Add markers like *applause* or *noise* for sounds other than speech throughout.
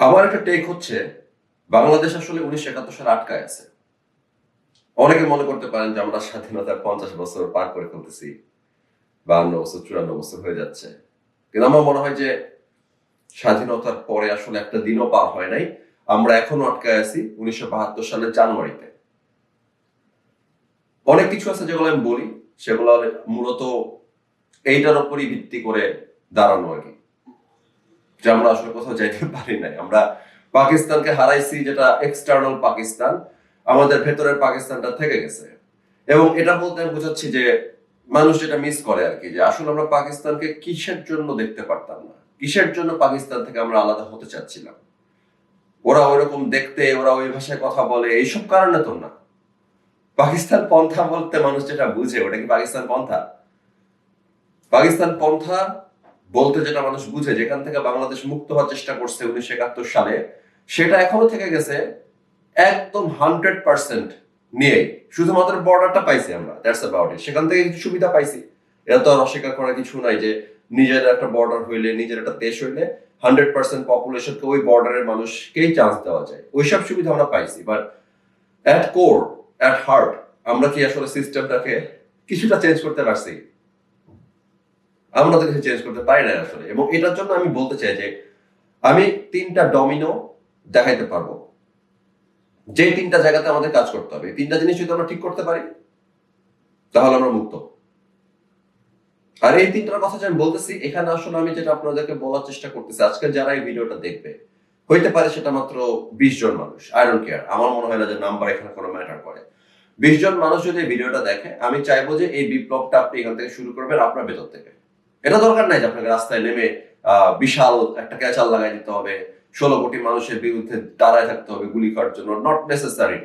আমার একটা টেক হচ্ছে, বাংলাদেশ আসলে উনিশশো একাত্তর সালে আটকায় আছে। অনেকে মনে করতে পারেন যে আমরা স্বাধীনতার পঞ্চাশ বছর পার করে ফেলতেছি, বাহান্ন বছর, চুরান্ন বছর হয়ে যাচ্ছে। কিন্তু আমার মনে হয় যে স্বাধীনতার পরে আসলে একটা দিনও পার হয় নাই। আমরা এখনও আটকায় আছি উনিশশো বাহাত্তর সালের জানুয়ারিতে। অনেক কিছু আছে যেগুলো আমি বলি, সেগুলো মূলত এইটার উপরই ভিত্তি করে দাঁড়ানো আর কি। যে আমরা আসলে কোথাও যাইতে *laughs* পারি নাই। আমরা পাকিস্তানকে হারাইছি, যেটা এক্সটার্নাল পাকিস্তান, আমাদের ভেতরের পাকিস্তানটা থেকে গেছে। এবং এটা বলতে আমি বোঝাচ্ছি যে মানুষ যেটা মিস করে আর কি, যে আসলে আমরা পাকিস্তানকে কিসের জন্য দেখতে পারতাম না? কিসের জন্য পাকিস্তান থেকে আমরা আলাদা হতে চাচ্ছিলাম? ওরা ওইরকম দেখতে, ওরা ওই ভাষায় কথা বলে, এইসব কারণে তো না। পাকিস্তান পন্থা বলতে মানুষ যেটা বুঝে, ওটা কি পাকিস্তান পন্থা? পাকিস্তান পন্থা বলতে যেটা মানুষ বুঝে, যেখান থেকে বাংলাদেশ মুক্ত হওয়ার চেষ্টা করছে উনিশশো একাত্তর সালে, সেটা এখনও থেকে গেছে একদম হান্ড্রেড পার্সেন্ট নিয়ে শুধুমাত্র বর্ডারটা পাইছি আমরা দ্যাটস অ্যাবাউট ইট সেখান থেকে কিছু সুবিধা পাইছি। এটা তো আর অস্বীকার করার কিছু নাই যে নিজের একটা বর্ডার হইলে, নিজের একটা দেশ হইলে হান্ড্রেড পার্সেন্ট পপুলেশনকে ওই বর্ডারের মানুষকেই চান্স দেওয়া যায়। ওইসব সুবিধা আমরা পাইছি। But at core at heart আমরা কি আসলে সিস্টেমটাকে কিছুটা চেঞ্জ করতে পারছি? আমরা তো কিছু চেঞ্জ করতে পারি না আসলে। এবং এটার জন্য আমি বলতে চাই যে, আমি তিনটা ডমিনো দেখাইতে পারব। যে তিনটা জায়গাতে আমাদের কাজ করতে হবে। তিনটা জিনিস যদি আমরা ঠিক করতে পারি, তাহলে আমরা মুক্ত। আর এই তিনটার কথা যে আমি বলতেছি, এখানে আসলে আমি যেটা আপনাদেরকে বলার চেষ্টা করতেছি, আজকে যারা এই ভিডিওটা দেখবে, হইতে পারে সেটা মাত্র বিশ জন মানুষ। আই ডোন্ট কেয়ার আমার মনে হয় না যে নাম্বার এখানে কোনো ম্যাটার করে। বিশ জন মানুষ যদি এই ভিডিওটা দেখে, আমি চাইব যে এই বিপ্লবটা আপনি এখান থেকে শুরু করবেন আপনার ভেতর থেকে। এটা দরকার নাই যে আপনাকে রাস্তায় নেমে বিশাল একটা ক্যাচাল লাগাই দিতে হবে, ষোলো কোটি মানুষের বিরুদ্ধে দাঁড়ায় থাকতে হবে গুলি করার জন্য নট নেসেসারি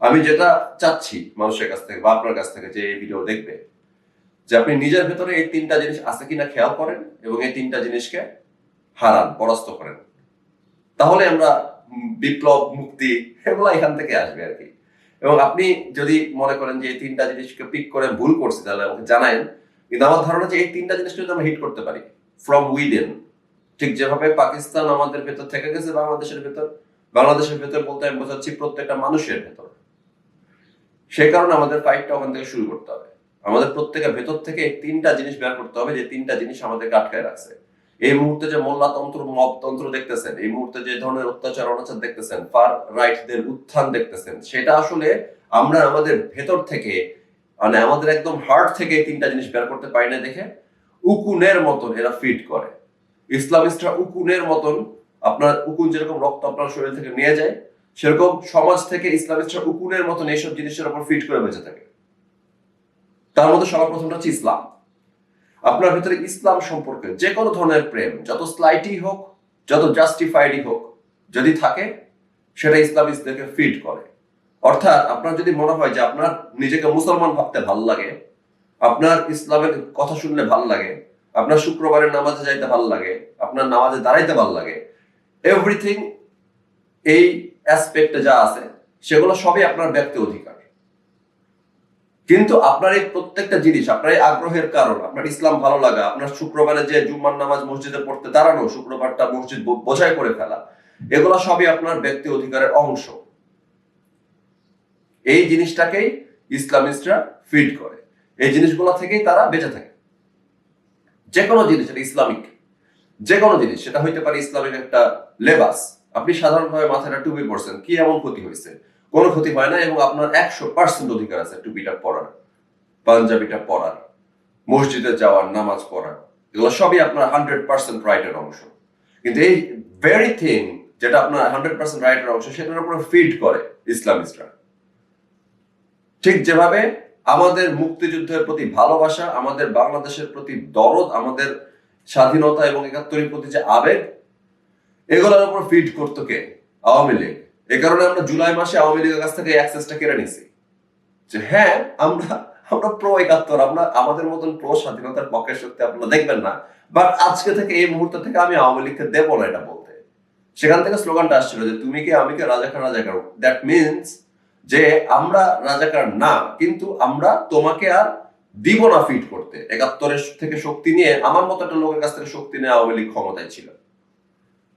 আমি যেটা চাচ্ছি মানুষের কাছ থেকে বা আপনার কাছ থেকে যে এই ভিডিও দেখবে, যে আপনি নিজের ভেতরে এই তিনটা জিনিস আছে কিনা খেয়াল করেন এবং এই তিনটা জিনিসকে হারান, পরাস্ত করেন। তাহলে আমরা বিপ্লব, মুক্তি এগুলো এখান থেকে আসবে আর কি। এবং আপনি যদি মনে করেন যে এই তিনটা জিনিসকে পিক করে ভুল করছি, তাহলে আমাকে জানায়েন। কিন্তু আমার ধারণা যে এই তিনটা জিনিসকে যদি আমরা হিট করতে পারি। ফ্রম উইদেন ঠিক যেভাবে পাকিস্তান আমাদের ভেতর থেকে গেছে, বাংলাদেশের ভেতর। বাংলাদেশের ভেতর বলতে আমি বোঝাচ্ছি প্রত্যেকটা মানুষের ভেতর। সেই কারণে আমাদের ফাইটটা ওখান থেকে শুরু করতে হবে। আমাদের প্রত্যেকের ভেতর থেকে তিনটা জিনিস বের করতে হবে যে তিনটা জিনিস আমাদেরকে আটকায় রাখছে। এই মুহূর্তে যে মোল্লাতন্ত্র, মবতন্ত্র দেখতেছেন, এই মুহূর্তে যে ধরনের অত্যাচার, অনাচার দেখতেছেন ফার রাইটদের উত্থান দেখতেছেন, সেটা আসলে আমরা আমাদের ভেতর থেকে মানে আমাদের একদম হার্ট থেকে এই তিনটা জিনিস বের করতে পারি না দেখে উকুনের মতন এরা ফিট করে। ইসলামিস্টরা উকুনের মতন আপনার উকুন যেরকম রক্ত আপনার শরীর থেকে নিয়ে যায়, সেরকম সমাজ থেকে ইসলামিস্টরা উকুনের মতন এইসব জিনিসের উপর ফিট করে বেঁচে থাকে। তার মধ্যে সবার প্রথমটা হচ্ছে ইসলাম। আপনার ভেতরে ইসলাম সম্পর্কে যে কোনো ধরনের প্রেম, যত স্লাইটই হোক, যত জাস্টিফাইডই হোক, যদি থাকে, সেটা ইসলামিস্টদেরকে ফিট করে। অর্থাৎ আপনার যদি মনে হয় যে আপনার নিজেকে মুসলমান ভাবতে ভালো লাগে, আপনার ইসলামের কথা শুনলে ভালো লাগে, আপনার শুক্রবারের নামাজে যাইতে ভালো লাগে, আপনার নামাজে দাঁড়াইতে ভালো লাগে এভরিথিং এই অ্যাসপেক্টে যা আছে, সেগুলো সবই আপনার ব্যক্তি অধিকার। কিন্তু আপনার এই প্রত্যেকটা জিনিস, আপনার এই আগ্রহের কারণ, আপনার ইসলাম ভালো লাগা, আপনার শুক্রবারে যে জুম্মার নামাজ মসজিদে পড়তে দাঁড়ানো, শুক্রবারটা মসজিদ বোঝাই করে ফেলা, এগুলো সবই আপনার ব্যক্তি অধিকারের অংশ। এই জিনিসটাকেই ইসলামিস্টরা ফিড করে। এই জিনিসগুলো থেকেই তারা বেঁচে থাকে। যে কোনো জিনিস, এটা ইসলামিক। যে কোনো জিনিস, সেটা হইতে পারে ইসলামিক একটা লেবাস। আপনি সাধারণভাবে মাথায় একটা টুপি পরছেন, কি এমন ক্ষতি হয়েছে? কোনো ক্ষতি হয় না এবং আপনার একশো পার্সেন্ট অধিকার আছে টুপিটা পরার, পাঞ্জাবিটা পরার, মসজিদে যাওয়ার, নামাজ পড়ার। এগুলো সবই আপনার হান্ড্রেড পার্সেন্ট রাইটের অংশ। কিন্তু এই ভেরি থিং যেটা আপনার হান্ড্রেড পার্সেন্ট রাইটের অংশ, সেটার উপরে ফিড করে ইসলামিস্টরা। ঠিক যেভাবে আমাদের মুক্তিযুদ্ধের প্রতি ভালোবাসা, আমাদের বাংলাদেশের প্রতি দরদ, আমাদের স্বাধীনতা এবং একাত্তরের প্রতি যে আবেগ, এগুলোর উপর ফিড করতো কে? আওয়ামী লীগ। এ কারণে আমরা জুলাই মাসে আওয়ামী লীগের কাছ থেকে অ্যাক্সেসটা কেড়ে নিছি। যে হ্যাঁ আমরা আমরা প্রো একাত্তর আমরা আমাদের মতন প্রো স্বাধীনতার পক্ষের সত্যি আপনারা দেখবেন না। বাট আজকে থেকে, এই মুহূর্ত থেকে আমি আওয়ামী লীগকে দেবো না এটা বলতে। সেখান থেকে স্লোগানটা আসছিল যে, তুমি কি, আমি কে রাজাকার রাজাকার দ্যাট মিনস যে আমরা রাজাকার না, কিন্তু আমরা তোমাকে আর দিব না ফিট করতে। একাত্তরের থেকে শক্তি নিয়ে আমার মতো একটা লোকের কাছ থেকে শক্তি নিয়ে আওয়ামী লীগ ক্ষমতায় ছিল।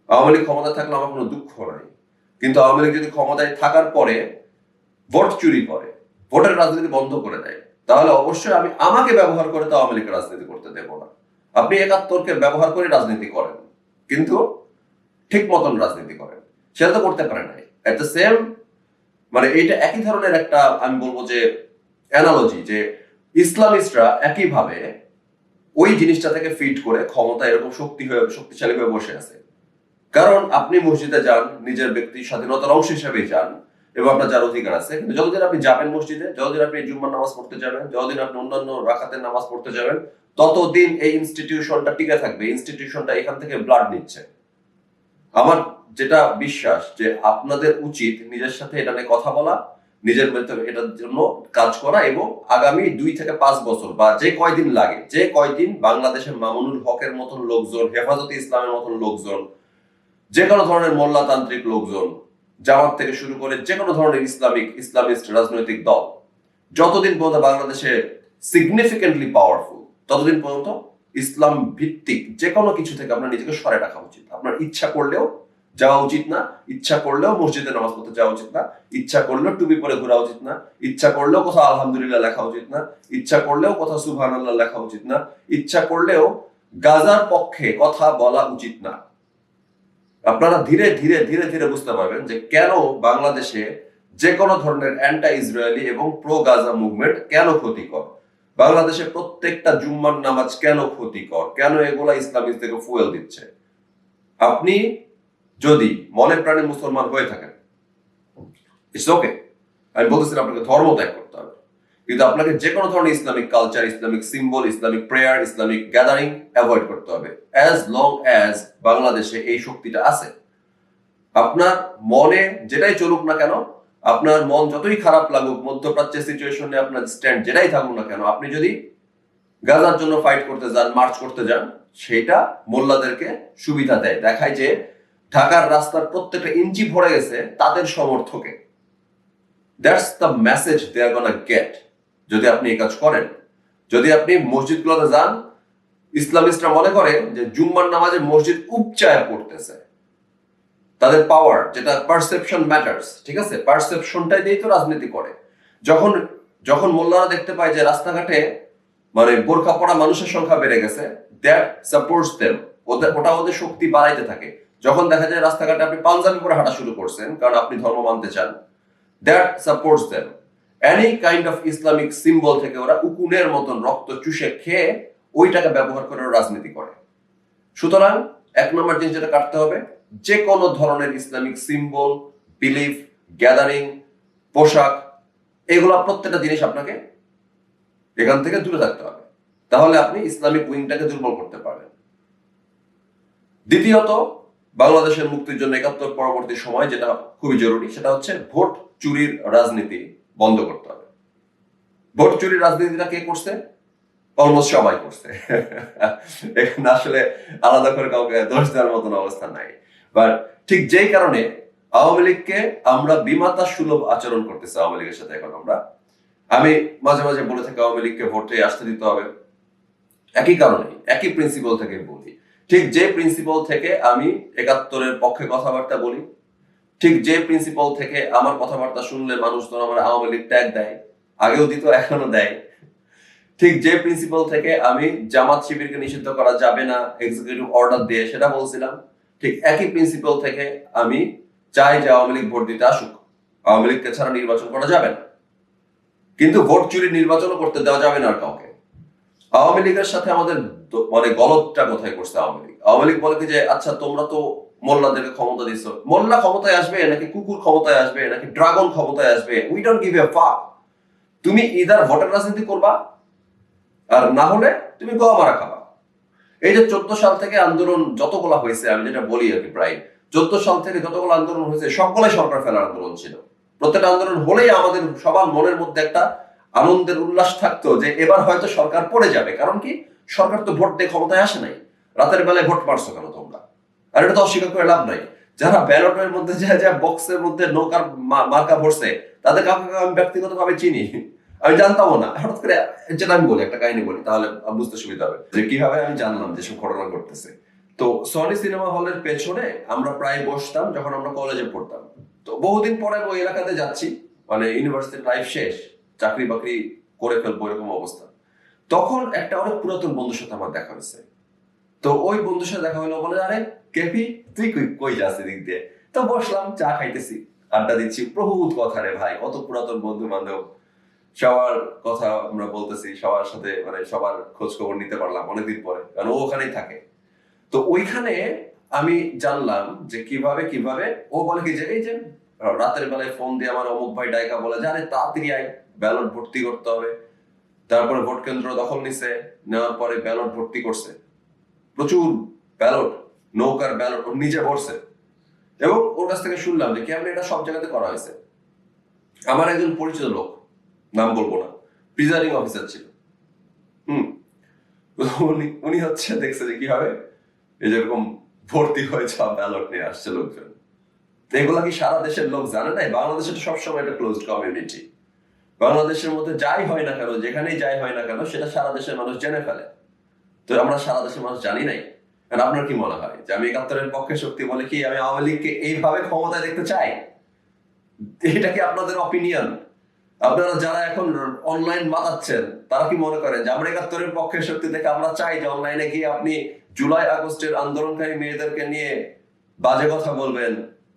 আওয়ামী লীগ ক্ষমতায় থাকলে আমার কোনো দুঃখ নাই। কিন্তু আওয়ামী লীগ যদি ক্ষমতায় থাকার পরে ভোট চুরি করে, ভোটের রাজনীতি বন্ধ করে দেয়, তাহলে অবশ্যই আমি আমাকে ব্যবহার করে তো আওয়ামী লীগের রাজনীতি করতে দেব না। আপনি একাত্তরকে ব্যবহার করে রাজনীতি করেন, কিন্তু ঠিক মতন রাজনীতি করেন। সেটা তো করতে পারে নাই। এট দ্য সেম মানে এইটা একই ধরনের একটা, আমি বলব যে অ্যানালজি যে ইসলামিস্টরা একইভাবে ওই জিনিসটা থেকে ফিট করে ক্ষমতা এরকম শক্তি হয়ে, শক্তিশালী হয়ে বসে আছে। কারণ আপনি মসজিদে যান, নিজের ব্যক্তি স্বাধীনতার অংশ হিসেবে যান, এবং আপনার যার অধিকার আছে। কিন্তু যতদিন আপনি যাবেন মসজিদে, যতদিন আপনি জুম্মার নামাজ পড়তে যাবেন, যতদিন আপনি অন্যান্য রাখাতের নামাজ পড়তে যাবেন, ততদিন এই ইনস্টিটিউশনটা টিকে থাকবে। ইনস্টিটিউশনটা এখান থেকে ব্লাড নিচ্ছে। আমার যেটা বিশ্বাস যে আপনাদের উচিত নিজের সাথে এটা নিয়ে কথা বলা, নিজের ভেতরে এটার জন্য কাজ করা এবং আগামী দুই থেকে পাঁচ বছর বা যে কয়দিন লাগে, যে কয়দিন বাংলাদেশের মামুনুল হকের মতন লোকজন, হেফাজতে ইসলামের মতন লোকজন, যে কোনো ধরনের মোল্লাতান্ত্রিক লোকজন, জামাত থেকে শুরু করে যে কোনো ধরনের ইসলামিক, ইসলামিস্ট রাজনৈতিক দল, যতদিন পর্যন্ত বাংলাদেশে সিগনিফিকেন্টলি পাওয়ারফুল ততদিন পর্যন্ত ইসলাম ভিত্তিক যে কোনো কিছু থেকে আপনার নিজেকে সরে রাখা উচিত। আপনার ইচ্ছা করলেও যাওয়া উচিত না, ইচ্ছা করলেও মসজিদে নামাজ পড়তে যাওয়া উচিত না, ইচ্ছা করলেও টুপি পরে ঘোরা উচিত না, ইচ্ছা করলেও কোথাও আলহামদুলিল্লাহ লেখা উচিত না, ইচ্ছা করলেও কোথাও সুবহান আল্লাহ লেখা উচিত না, ইচ্ছা করলেও গাজার পক্ষে কথা বলা উচিত না। আপনারা ধীরে ধীরে ধীরে ধীরে বুঝতে পারবেন যে কেন বাংলাদেশে যে কোনো ধরনের অ্যান্টা ইসরায়েলি এবং প্রো গাজা মুভমেন্ট কেন ক্ষতিকর? বাংলাদেশে প্রত্যেকটা জুম্মার নামাজ কেন ক্ষতিকর? কেন এগুলা ইসলামিস্টদেরকে ফুয়েল দিচ্ছে? আপনি যদি মনে প্রাণে মুসলমান হয়ে থাকেন ইটস ওকে আমি বলতেছি আপনাকে, ধর্ম ত্যাগ করতে হবে। কিন্তু আপনাকে যে কোনো ধরনের Islamic culture Islamic symbol Islamic prayer Islamic gathering avoid করতে হবে। অ্যাজ লং অ্যাজ বাংলাদেশে এই শক্তিটা আছে। আপনার মনে যেটাই চলুক না কেন আপনার মন যতই খারাপ লাগুক, মধ্যপ্রাচ্যের সিচুয়েশনে আপনার স্ট্যান্ড যেটাই থাকুক না কেন, আপনি যদি গাজার জন্য ফাইট করতে যান মার্চ করতে যান, সেটা মোল্লাদেরকে সুবিধা দেয়। দেখায় যে ঢাকার রাস্তার প্রত্যেকটা ইঞ্চি ভরে গেছে তাদের সমর্থকে। That's the message they are gonna get যদি আপনি এই কাজ করেন। যদি আপনি মসজিদগুলোতে যান, ইসলামিস্টরা মনে করে যে জুম্মার নামাজে মসজিদ উপচায় পড়তেছে। তাদের পাওয়ার যেটা পারসেপশন ম্যাটার্স ঠিক আছে? পারসেপশনটাই দিয়েই তো রাজনীতি করে। যখন যখন মোল্লারা দেখতে পায় যে রাস্তাঘাটে মানে বোরখা পড়া মানুষের সংখ্যা বেড়ে গেছে দ্যাট সাপোর্টস দেম ওদের, ওটা ওদের শক্তি বাড়াইতে থাকে। যখন দেখা যায় রাস্তাঘাটে আপনি পাঞ্জাবি পরে হাঁটা শুরু করছেন, কারণ আপনি ধর্ম মানতে চান that supports them any kind of Islamic symbol থেকে ওরা উকুনের মতন রক্ত চুষে খেয়ে ওইটাকে ব্যবহার করে রাজনীতি করে। সুতরাং, এক নম্বর জিনিস যেটা কাটতে হবে যে কোনো ধরনের ইসলামিক সিম্বল বিলিফ গ্যাদারিং পোশাক, এগুলো প্রত্যেকটা জিনিস আপনাকে এখান থেকে দূরে থাকতে হবে। তাহলে আপনি ইসলামিক উইংটাকে দুর্বল করতে পারবেন। দ্বিতীয়ত, বাংলাদেশের মুক্তির জন্য একাত্তর পরবর্তী সময় যেটা খুবই জরুরি, সেটা হচ্ছে ভোট চুরির রাজনীতি বন্ধ করতে হবে। ভোট চুরির রাজনীতিটা কে করছে? অলমোস্ট সবাই করছে। *laughs* এখানে আসলে আলাদা করে কাউকে দোষ দেওয়ার মতন অবস্থা নাই। বাট ঠিক যেই কারণে আওয়ামী লীগকে আমরা বিমাতা সুলভ আচরণ করতেছি আওয়ামী লীগের সাথে এখন আমরা। আমি মাঝে মাঝে বলে থাকি আওয়ামী লীগকে ভোটে আসতে দিতে হবে। একই কারণে, একই প্রিন্সিপাল থেকে বলি। ঠিক যে প্রিন্সিপাল থেকে আমি একাত্তরের পক্ষে কথাবার্তা বলি, ঠিক যে প্রিন্সিপাল থেকে আমার কথাবার্তা শুনলে মানুষজন আমার আওয়ামী লীগ ট্যাগ দেয়, আগেও দিত এখনও দেয়। ঠিক যে প্রিন্সিপাল থেকে আমি জামাত শিবিরকে নিষিদ্ধ করা যাবে না এক্সিকিউটিভ অর্ডার দিয়ে, সেটা বলছিলাম। ঠিক একই প্রিন্সিপাল থেকে আমি চাই যে আওয়ামী লীগ ভোট দিতে আসুক। আওয়ামী লীগকে ছাড়া নির্বাচন করা যাবে না। কিন্তু ভোট চুরি নির্বাচনও করতে দেওয়া যাবে না আর কাউকে। আওয়ামী লীগের সাথে আমাদের মানে গলতটা কোথায় করছে আওয়ামী লীগ? আওয়ামী লীগ বলে যে আচ্ছা তোমরা তো মোল্লাদেরকে ক্ষমতা দিচ্ছ মোল্লা ক্ষমতায় আসবে, নাকি কুকুর ক্ষমতায় আসবে, নাকি ড্রাগন ক্ষমতায় আসবে? উই ডোন্ট গিভ এ ফাক তুমি ইদার ভোটের রাজনীতি করবা, আর না হলে তুমি গোয়া মারা খাবা। এই যে চোদ্দ সাল থেকে আন্দোলন যতগুলা হয়েছে, আমি যেটা বলি আর কি প্রায়, চোদ্দ সাল থেকে যতগুলো আন্দোলন হয়েছে সবগুলাই সরকার ফেলার আন্দোলন ছিল। প্রত্যেকটা আন্দোলন হলেই আমাদের সবার মনের মধ্যে একটা আনন্দের উল্লাস থাকতো যে এবার হয়তো সরকার পড়ে যাবে। কারণ কি? সরকার তো ভোট দিয়ে ক্ষমতায় আসে নাই। রাতের বেলায় ভোট পারছ কেন তোমরা? আর এটা তো অস্বীকার করে লাভ নাই। যারা ব্যালটের মধ্যে যা যা বক্সের মধ্যে নৌকার মার্কা ভরছে, তাদের কাউকে আমি ব্যক্তিগতভাবে চিনি। আমি জানতামও না। হঠাৎ করে যেটা আমি বলি, একটা কাহিনী বলি, তাহলে বুঝতে সুবিধা হবে। যে কীভাবে আমি জানলাম যে সব ঘটনা ঘটতেছে। তো সনি সিনেমা হলের পেছনে আমরা প্রায় বসতাম যখন আমরা কলেজে পড়তাম। তো বহুদিন পরে ওই এলাকাতে যাচ্ছি। মানে ইউনিভার্সিটির লাইফ শেষ, চাকরি বাকরি করে ফেলব এরকম অবস্থা। তখন একটা অনেক পুরাতন বন্ধুর সাথে আমার দেখা হয়েছে। তো ওই বন্ধুর সাথে দেখা হলো বলে, আরে কেপি তুই কই কই যাস এদিক দিয়ে? তো বসলাম, চা খাইতেছি, আড্ডা দিচ্ছি। বহুত কথা রে ভাই কত পুরাতন বন্ধু বান্ধব সবার কথা আমরা বলতেছি, সবার সাথে মানে সবার খোঁজ খবর নিতে পারলাম অনেকদিন পরে, কারণ ও ওখানেই থাকে। তো ওইখানে আমি জানলাম যে কীভাবে কীভাবে, ও বলে কি যে, এই যে, রাতের বেলায় ফোন দিয়ে আমার অমুক ভাই ডাইকা বলে, যে আরে তাড়াতাড়ি আয়, ব্যালট ভর্তি করতে হবে। তারপরে ভোট কেন্দ্র দখল নিছে, নেওয়ার পরে ব্যালট ভর্তি করছে। প্রচুর ব্যালট, নৌকার ব্যালট ও নিজে ভরছে। এবং ওর কাছ থেকে শুনলাম যে, কেমন এটা সব জায়গাতে করা হয়েছে? আমার একজন পরিচিত লোক নাম বলব না। প্রিজাইডিং অফিসার ছিল। হুম? উনি উনি হচ্ছে দেখছে যে কীভাবে এই যেরকম ভর্তি হয়েছে ব্যালট নিয়ে আসছে লোকজন। তো এগুলা কি সারা দেশের লোক জানে নাই? বাংলাদেশের সবসময় একটা ক্লোজড কমিউনিটি বাংলাদেশের মধ্যে যাই হয় না কেন, যেখানেই যাই হয় না কেন, সেটা সারা দেশের মানুষ জেনে ফেলে। তো আমরা সারা দেশের মানুষ জানি নাই। আর আপনার কি মনে হয়? যে আমি একাত্তরের পক্ষে শক্তি বলে কি আমি আওয়ামী লীগকে এইভাবে ক্ষমতায় দেখতে চাই? এটা কি আপনাদের অপিনিয়ন আপনারা যারা এখন অনলাইন মাতাচ্ছেন তারা কি মনে করেন যে আমরা একাত্তরের পক্ষে শক্তি দেখে আমরা চাই যে অনলাইনে গিয়ে আপনি জুলাই, আগস্টের আন্দোলনকারী মেয়েদেরকে নিয়ে বাজে কথা বলবেন?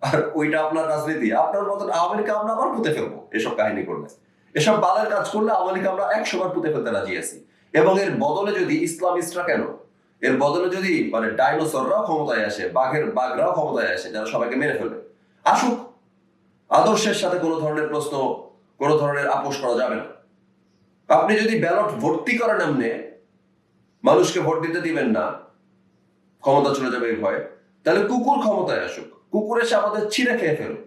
আর ওইটা আপনার রাজনীতি। আপনার মতন আওয়ামী লীগকে আমরা আবার পুঁতে ফেলব এসব কাহিনী করলে। এসব বালের কাজ করলে আওয়ামী লীগকে আমরা একশো বার পুঁতে ফেলতে রাজি আছি। এবং এর বদলে যদি ইসলামিস্টরা কেন? এর বদলে যদি মানে ডাইনোসররাও ক্ষমতায় আসে, বাঘের বাঘরাও ক্ষমতায় আসে, যারা সবাইকে মেরে ফেলবে। আসুক, আদর্শের সাথে কোনো ধরনের প্রশ্ন কোনো ধরনের আপোষ করা যাবে না। আপনি যদি ব্যালট ভর্তি করেন এমনি মানুষকে ভোট দিতে দিবেন না, ক্ষমতা চলে যাবে এই ভয়ে, তাহলে কুকুর ক্ষমতায় আসুক। কুকুর এসে আমাদের ছিঁড়ে খেয়ে ফেলুক।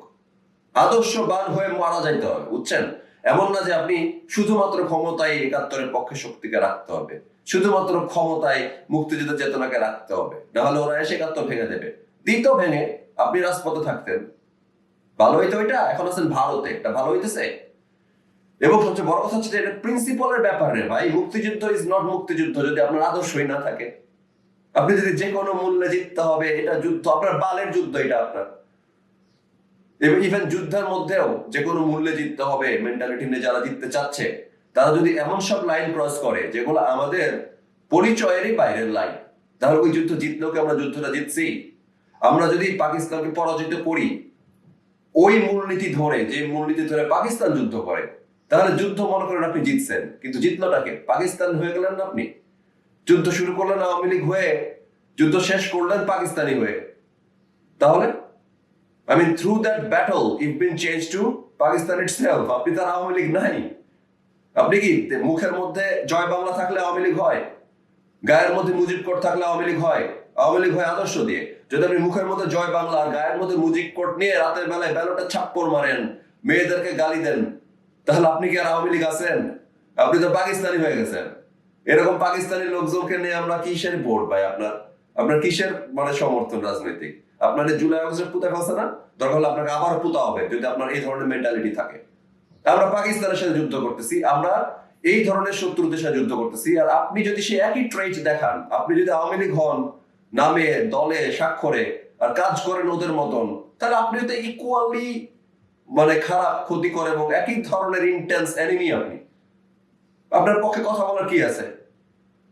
আদর্শবান হয়ে মারা যাইতে হবে, বুঝছেন? এমন না যে আপনি শুধুমাত্র ক্ষমতায় একাত্তরের পক্ষে শক্তিকে রাখতে হবে। শুধুমাত্র ক্ষমতায় মুক্তিযুদ্ধ চেতনাকে রাখতে হবে। নাহলে ওরা এসে একাত্তর ভেঙে দেবে। দিত ভেঙে আপনি রাজপথে থাকতেন। ভালো হইতো ওইটা? এখন আছেন ভারতে। এটা ভালো হইতেছে? এবং সবচেয়ে বড় কথা হচ্ছে এটা প্রিন্সিপালের ব্যাপার রে ভাই। মুক্তিযুদ্ধ ইজ নট মুক্তিযুদ্ধ যদি আপনার আদর্শই না থাকে। আপনি যদি যে কোনো মূল্যে জিততে হবে, এটা যুদ্ধ, আপনার বালের যুদ্ধ এটা আপনার। এবং ইভেন যুদ্ধের মধ্যেও যে কোনো মূল্যে জিততে হবে মেন্টালিটি নিয়ে যারা জিততে চাচ্ছে, তারা যদি এমন সব লাইন ক্রস করে, যেগুলো আমাদের পরিচয়েরই বাইরের লাইন তাহলে ওই যুদ্ধ জিতলেও কি আমরা যুদ্ধটা জিতছি? আমরা যদি পাকিস্তানকে পরাজিত করি, ওই মূলনীতি ধরে, যে মূলনীতি ধরে পাকিস্তান যুদ্ধ করে তাহলে যুদ্ধ মনে করেন আপনি জিতছেন। কিন্তু জিতলোটাকে? পাকিস্তান হয়ে গেলেন না আপনি? যুদ্ধ শুরু করলেন আওয়ামী লীগ হয়ে, যুদ্ধ শেষ করলেন পাকিস্তানি হয়ে। তাহলে? I mean through that battle even been change to Pakistan itself আপনি তার আওয়ামী লীগ নাই। আপনি কি মুখের মধ্যে জয় বাংলা থাকলে আওয়ামী লীগ হয়? গায়ের মধ্যে মুজিব কোট থাকলে আওয়ামী লীগ হয়? আওয়ামী লীগ হয় আদর্শ দিয়ে। যদি আপনি মুখের মধ্যে জয় বাংলা গায়ের মধ্যে মুজিব কোট নিয়ে রাতের বেলায় ব্যালটে ছাপ্পর মারেন, মেয়েদেরকে গালি দেন তাহলে আপনি কি আর আওয়ামী লীগ আছেন? আপনি তো পাকিস্তানি হয়ে গেছেন। এরকম পাকিস্তানি লোকজনকে নিয়ে আমরা কিসের ভোট ভাই আপনার? আপনার কিসের মানে সমর্থন রাজনৈতিক? আপনার জুলাই আগস্টের পুঁতে ফেলছে না? দরকার হলে আপনাকে আবার পুতা হবে যদি আপনার এই ধরনের মেন্টালিটি থাকে। আমরা পাকিস্তানের সাথে যুদ্ধ করতেছি, আমরা এই ধরনের শত্রুদের সাথে যুদ্ধ করতেছি, আর আপনি যদি সেই একই ট্রেট দেখান, আপনি যদি আওয়ামী লীগ হন, নামে, দলে, স্বাক্ষরে, আর কাজ করেন ওদের মতন, তাহলে আপনি তো ইকুয়ালি মানে খারাপ ক্ষতি করে এবং একই ধরনের ইন্টেন্স এনিমি আপনি। আপনার পক্ষে কথা বলার কি আছে?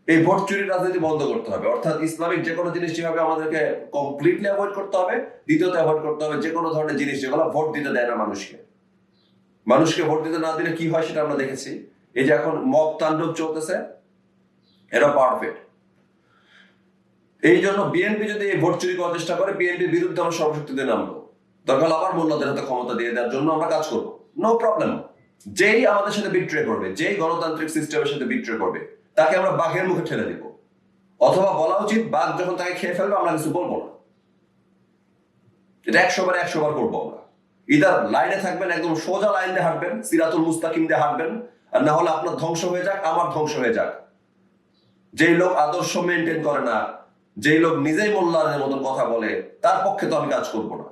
এই ভোট চুরির রাজনীতি বন্ধ করতে হবে। অর্থাৎ ইসলামিক যে কোনো জিনিস যেভাবে আমাদেরকে কমপ্লিটলি অ্যাভয়েড করতে হবে, দ্বিতীয়ত অ্যাভয়েড করতে হবে যে কোনো ধরনের জিনিস যেগুলো ভোট দিতে দেয় না মানুষকে। মানুষকে ভোট দিতে না দিলে কি হয় সেটা আমরা দেখেছি। এই যে এখন মব তাণ্ডব চলতেছে এটা পারফেক্ট এই জন্য বিএনপি যদি এই ভোট চুরি করার চেষ্টা করে বিএনপির বিরুদ্ধে আমরা সর্বশক্তিতে নামবো। দরকার আবার মোল্লাদের হাতে ক্ষমতা দিয়ে দেওয়ার জন্য আমরা কাজ করব। নো প্রবলেম যেই আমাদের সাথে বিট্রে করবে, যেই গণতান্ত্রিক সিস্টেমের সাথে বিট্রে করবে, তাকে আমরা বাঘের মুখে ঠেলে দিব। অথবা বলা উচিত, বাঘ যখন তাকে খেয়ে ফেলবে, আমরা কিছু বলব না। এটা একশো বার একশো বার করব আমরা। ইদার লাইনে থাকবেন, একদম সোজা লাইন দিয়ে হাঁটবেন, সিরাতুল মুস্তাকিম দিয়ে হাঁটবেন, আর না হলে আপনার ধ্বংস হয়ে যাক, আমার ধ্বংস হয়ে যাক। যেই লোক আদর্শ মেনটেন করে না, যেই লোক নিজেই মোল্লাদের মতন কথা বলে, তার পক্ষে তো আমি কাজ করব না।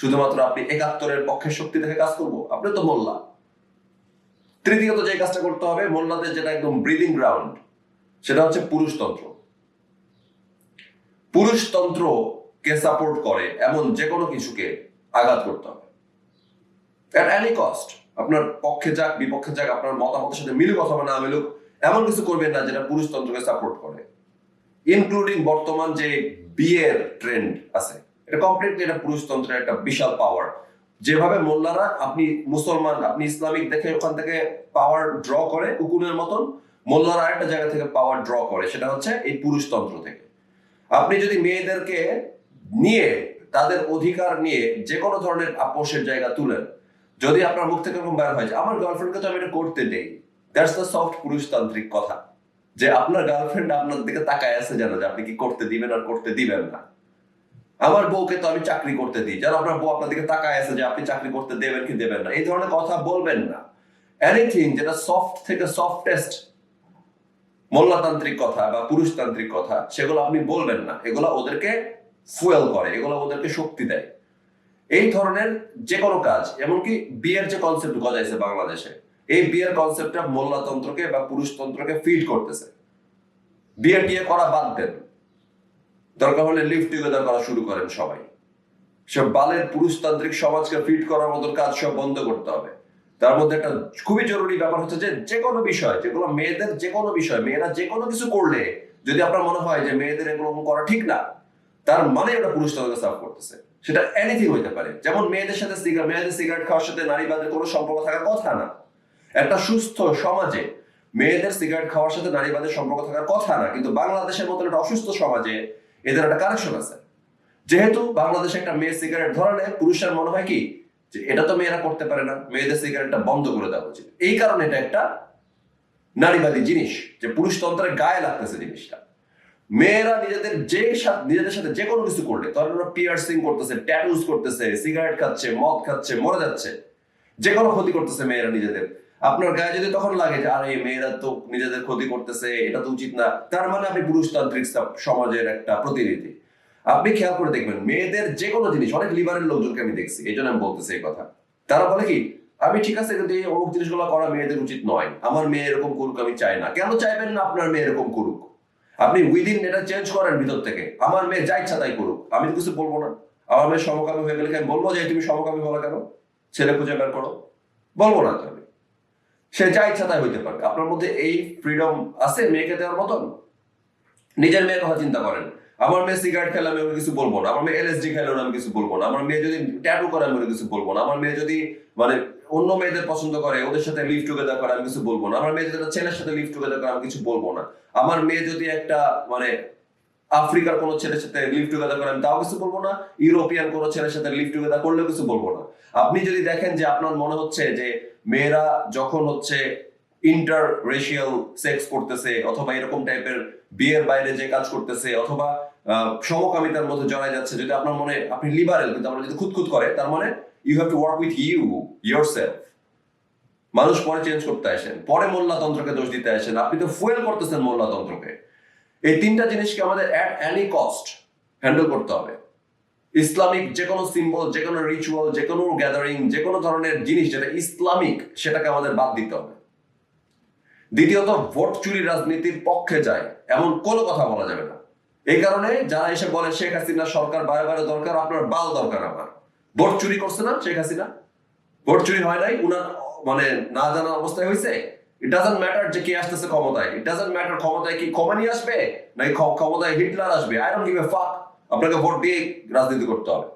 শুধুমাত্র আপনি একাত্তরের পক্ষের শক্তি দেখে কাজ করব, আপনি তো মোল্লা। তৃতীয়ত যে কাজটা করতে হবে মোল্লাদের যেটা একদম ব্রিদিং গ্রাউন্ড সেটা হচ্ছে পুরুষতন্ত্র। পুরুষতন্ত্রকে সাপোর্ট করে এমন যে কোনো কিছুকে আঘাত করতে হবে। অ্যাট এনি কস্ট আপনার পক্ষে যাক, বিপক্ষে যাক, আপনার মতামতের সাথে মিলুক অথবা না মিলুক, এমন কিছু করবেন না যেটা পুরুষতন্ত্রকে সাপোর্ট করে। ইনক্লুডিং বর্তমান যে বিয়ের ট্রেন্ড আছে। এটা কমপ্লিটলি এটা পুরুষতন্ত্রের একটা বিশাল পাওয়ার যেভাবে মোল্লারা, আপনি মুসলমান, আপনি ইসলামিক, দেখে ওখান থেকে পাওয়ার ড্র করে উকুনের মতন, মোল্লারা আরেকটা জায়গা থেকে পাওয়ার ড্র করে, সেটা হচ্ছে এই পুরুষতন্ত্র থেকে। আপনি যদি মেয়েদেরকে নিয়ে, তাদের অধিকার নিয়ে যে কোনো ধরনের আপোষের জায়গা তুলেন, যদি আপনার মুখ থেকে এরকম বের হয় যে, আমার গার্লফ্রেন্ডকে তো আমি এটা করতে দেই। দ্যাটস দ্য সফট পুরুষতান্ত্রিক কথা, যে আপনার গার্লফ্রেন্ড আপনার দিকে তাকায় আছে জানো যে আপনি কি করতে দিবেন আর করতে দিবেন না। আমার বউকে তো আমি চাকরি করতে দিই। যেন আপনার বউ আপনার দিকে তাকায় আছে যে আপনি চাকরি করতে দেবেন কি দেবেন না। এই ধরনের কথা বলবেন না। এনিথিং যেটা সফট থেকে সফটেস্ট মোল্লাতান্ত্রিক কথা বা পুরুষতান্ত্রিক কথা, সেগুলো আপনি বলবেন না। এগুলো ওদেরকে ফুয়েল করে, এগুলো ওদেরকে শক্তি দেয়। এই ধরনের যে কোনো কাজ, এমনকি বিয়ের যে কনসেপ্ট গজাইছে বাংলাদেশে, এই বিয়ের কনসেপ্টটা মোল্লাতন্ত্রকে বা পুরুষতন্ত্রকে ফিড করতেছে। বিয়ে টিয়ে করা বাদ দেন। দরকার হলে লিভ টুগেদার করা শুরু করেন সবাই। সব বালের পুরুষতান্ত্রিক সমাজকে ফিট করার মতো কাজ সব বন্ধ করতে হবে। তার মধ্যে একটা খুবই জরুরি ব্যাপার হচ্ছে যে যে কোনো বিষয়, যেগুলো মেয়েদের যে কোনো বিষয়, মেয়েরা যে কোনো কিছু করলে, যদি আপনার মনে হয় যে মেয়েদের এগুলো করা ঠিক না, তার মানে ওটা পুরুষতন্ত্রকে সার্ভ করতেছে। সেটা এনিথিং হইতে পারে। যেমন মেয়েদের সাথে সিগারেট মেয়েদের সিগারেট খাওয়ার সাথে নারীবাদের কোনো সম্পর্ক থাকার কথা না। একটা সুস্থ সমাজে মেয়েদের সিগারেট খাওয়ার সাথে নারীবাদের সম্পর্ক থাকার কথা না, কিন্তু বাংলাদেশের মতো একটা অসুস্থ সমাজে এদের একটা কানেকশন আছে। যেহেতু বাংলাদেশে একটা মেয়ে সিগারেট ধরালে পুরুষের মনে হয় কি? যে এটা তো মেয়েরা করতে পারে না, মেয়েদের সিগারেটটা বন্ধ করে দেওয়া উচিত। এই কারণে এটা একটা নারীবাদী জিনিস, যে পুরুষতন্ত্রের গায়ে লাগতেছে জিনিসটা। মেয়েরা নিজেদের যে নিজেদের সাথে যে কোনো কিছু করলে, ধরেন ওরা পিয়ার্সিং করতেছে ট্যাটুজ করতেছে সিগারেট খাচ্ছে, মদ খাচ্ছে, মরে যাচ্ছে, যে কোনো ক্ষতি করতেছে মেয়েরা নিজেদের। আপনার গায়ে যদি তখন লাগে যে, আরে, মেয়েরা তো নিজেদের ক্ষতি করতেছে, এটা তো উচিত না। তার মানে আপনি পুরুষতান্ত্রিক সমাজের একটা প্রতিনিধি। আপনি খেয়াল করে দেখবেন, মেয়েদের যে কোনো জিনিস, অনেক লিবারেল লোকজনকে আমি দেখছি, এই জন্য আমি বলতেছি এই কথা। তারা বলে কি, আমি ঠিক আছে, কিন্তু এই অমুক জিনিসগুলো করা মেয়েদের উচিত নয়। আমার মেয়ে এরকম করুক, আমি চাই না। কেন চাইবেন না আপনার মেয়ে এরকম করুক? আপনি উইদিন এটা চেঞ্জ করেন ভিতর থেকে। আমার মেয়ে যা ইচ্ছা তাই করুক। আমি তো কিছু বলব না। আমার মেয়ে সমকামী হয়ে গেলে আমি বলব যে তুমি সমকামী বলা কেন? ছেলে খুঁজে বের করো। বলব না তো সে যা ইচ্ছা তাই হইতে পারে আপনার মধ্যে এই ফ্রিডম আছে, মেয়েকে দেওয়ার মতন? নিজের মেয়ের কথা চিন্তা করেন, আমার মেয়ে সিগারেট খেলে আমি কিছু বলব না, আমার মেয়ে এলএসডি খেলে আমি কিছু বলব না, আমার মেয়ে যদি ট্যাটু করে আমি কিছু বলব না, আমার মেয়ে যদি মানে অন্য মেয়েদের পছন্দ করে, ওদের সাথে লিভ টুগেদার করে আমি কিছু বলব না, আমার মেয়ে যদি ছেলের সাথে লিভ টুগেদার করে আমি কিছু বলব না, আমার মেয়ে যদি একটা মানে আফ্রিকার কোনো ছেলের সাথে লিভ টুগেদার করে আমি তাও কিছু বলব না, ইউরোপিয়ান কোনো ছেলের সাথে লিভ টুগেদার করলেও কিছু বলব না। আপনি যদি দেখেন যে আপনার মনে হচ্ছে যে মেয়েরা যখন হচ্ছে ইন্টার রেশিয়াল সেক্স করতেছে, অথবা এরকম টাইপের বিয়ের বাইরে যে কাজ করতেছে, অথবা সমকামিতার মধ্যে জড়ায় যাচ্ছে যদি আপনার মনে, আপনি লিবারেল কিন্তু আপনার যদি খুঁতখুত করে, তার মানে you have to work with you yourself মানুষ পরে চেঞ্জ করতে আসেন, পরে মোল্লাতন্ত্রকে দোষ দিতে আসেন, আপনি তো ফুয়েল করতেছেন মোল্লাতন্ত্রকে। এই তিনটা জিনিসকে আমাদের অ্যাট এনি কস্ট হ্যান্ডেল করতে হবে। ইসলামিক যে কোনো সিম্বল যে কোনো রিচুয়াল যে কোনো গ্যাদারিং যে কোনো ধরনের জিনিস যেটা ইসলামিক, সেটাকে আমাদের বাদ দিতে হবে। দ্বিতীয়ত, ভোট চুরি রাজনীতির পক্ষে যায়, এমন কোনো কথা বলা যাবে না। এই কারণে যারা এসে বলে, শেখ হাসিনা সরকার বারে বারে দরকার, আপনার বাল দরকার আমার। ভোট চুরি করছে না শেখ হাসিনা? ভোট চুরি হয় নাই? উনার মানে না জানা অবস্থায় হয়েছে? ইট ডাজন্ট ম্যাটার যে কে আসতেছে ক্ষমতায়। ইট ডাজন্ট ম্যাটার ক্ষমতায় কি কমানি আসবে, নাকি ক্ষমতায় হিটলার আসবে। আই ডোন্ট গিভ এ ফাক আপনাকে ভোট দিয়ে রাজনীতি করতে হবে।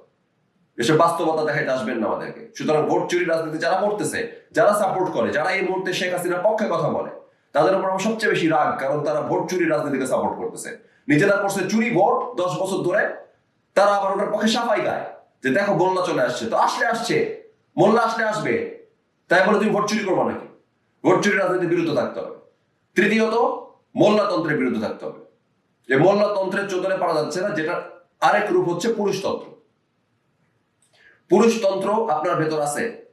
এসব বাস্তবতা দেখাইতে আসবেন না আমাদেরকে। সুতরাং ভোট চুরি রাজনীতি যারা করতেছে, যারা সাপোর্ট করে, যারা এই মুহূর্তে শেখ হাসিনার পক্ষে কথা বলে, তাদের উপর আমার সবচেয়ে বেশি রাগ, কারণ তারা ভোট চুরি রাজনীতিকে সাপোর্ট করতেছে। নিজেরা করছে চুরি ভোট দশ বছর ধরে, তারা আবার ওটার পক্ষে সাফাই গায় যে দেখো মোল্লা চলে আসছে। তো আসলে আসছে, মোল্লা আসলে আসবে, তাই বলে তুমি ভোট চুরি করব নাকি? ভোট চুরি রাজনীতির বিরুদ্ধে থাকতে হবে। তৃতীয়ত, মোল্লাতন্ত্রের বিরুদ্ধে থাকতে হবে। যে মোল্লাতন্ত্রের চোদনে পারা যাচ্ছে না, যেটা আরেক রূপ হচ্ছে পুরুষতন্ত্র। পুরুষতন্ত্র আপনার ভেতর আছে।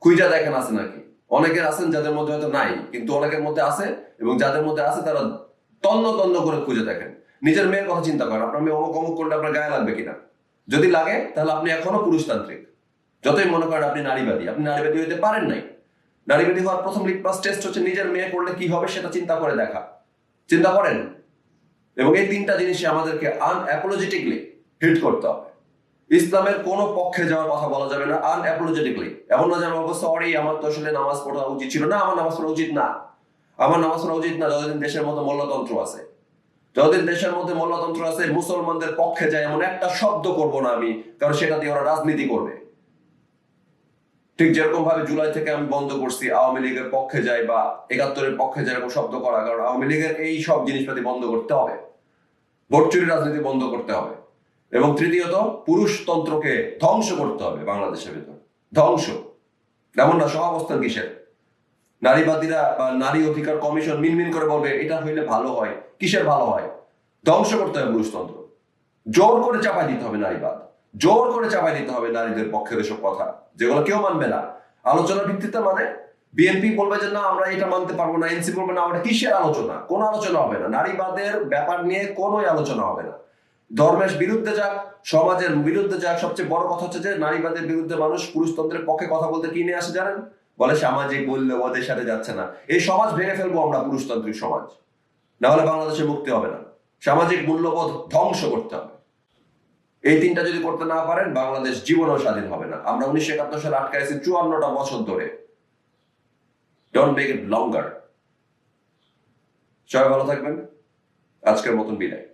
খুঁজা দেখেন আছে নাকি? অনেকের আছেন যাদের মধ্যে হয়তো নাই, কিন্তু অনেকের মধ্যে আছে এবং যাদের মধ্যে আছে তারা তন্ন তন্ন করে খুঁজে দেখেন। নিজের মেয়ের কথা চিন্তা করেন, আপনার মেয়ে অমুক অমুক করলে আপনার গায়ে লাগবে কিনা? যদি লাগে, তাহলে আপনি এখনও পুরুষতান্ত্রিক। যতই মনে করেন আপনি নারীবাদী আপনি নারীবাদী হইতে পারেন নাই। নারীবাদী হওয়ার প্রথম লিটমাস টেস্ট হচ্ছে নিজের মেয়ে করলে কি হবে সেটা চিন্তা করে দেখা। চিন্তা করেন। এবং এই তিনটা জিনিসই আমাদেরকে আনঅ্যাপোলজেটিকলি হিট করতে হবে। ইসলামের কোন পক্ষে যাওয়ার কথা বলা যাবে না আনঅ্যাপোলজেটিকলি এমন না যে আমি বলব সরি আমার তো আসলে নামাজ পড়া উচিত ছিল না, আমার নামাজ পড়া উচিত না। আমার নামাজ পড়া উচিত না, যতদিন দেশের মধ্যে মল্লতন্ত্র আছে। যতদিন দেশের মধ্যে মল্লতন্ত্র আছে, মুসলমানদের পক্ষে যায় এমন একটা শব্দ করব না আমি, কারণ সেটা দিয়ে ওরা রাজনীতি করবে। ঠিক যেরকম ভাবে জুলাই থেকে আমি বন্ধ করছি, আওয়ামী লীগের পক্ষে যাই বা একাত্তরের পক্ষে যাই এরকম শব্দ করা, কারণ আওয়ামী লীগের এই সব জিনিসপাতি বন্ধ করতে হবে। ভোট চুরি রাজনীতি বন্ধ করতে হবে। এবং তৃতীয়ত, পুরুষতন্ত্রকে ধ্বংস করতে হবে বাংলাদেশের ভিতর। ধ্বংস। এমন না সহাবস্থান কিসের? নারীবাদীরা বা নারী অধিকার কমিশন মিনমিন করে বলবে, এটা হইলে ভালো হয়। কিসের ভালো হয়? ধ্বংস করতে হবে পুরুষতন্ত্র। জোর করে চাপাই দিতে হবে নারীবাদ। জোর করে চাপাই দিতে হবে নারীদের পক্ষের এসব কথা, যেগুলো কেউ মানবে না। আলোচনার ভিত্তিতে মানে বিএনপি বলবে যে, না, আমরা এটা মানতে পারব না। এনসি বলবে, না আমরা কিসের আলোচনা? কোন আলোচনা হবে না। নারীবাদের ব্যাপার নিয়ে কোনো আলোচনা হবে না। ধর্মের বিরুদ্ধে যাক, সমাজের বিরুদ্ধে যাক, সবচেয়ে বড় কথা হচ্ছে যে নারীবাদের বিরুদ্ধে মানুষ পুরুষতন্ত্রের পক্ষে কথা বলতে কি নিয়ে আসে জানেন? বলে সামাজিক মূল্যবোধের সাথে যাচ্ছে না। এই সমাজ ভেঙে ফেলব আমরা পুরুষতান্ত্রিক সমাজ। না হলে বাংলাদেশে মুক্তি হবে না। সামাজিক মূল্যবোধ ধ্বংস করতে হবে। এই তিনটা যদি করতে না পারেন, বাংলাদেশ জীবনও স্বাধীন হবে না। আমরা উনিশশো একাত্তর সালে আটকাইছি চুয়ান্নটা বছর ধরে। ডোন্ট মেক ইট লঙ্গার সবাই ভালো থাকবেন। আজকের মতন বিদায়।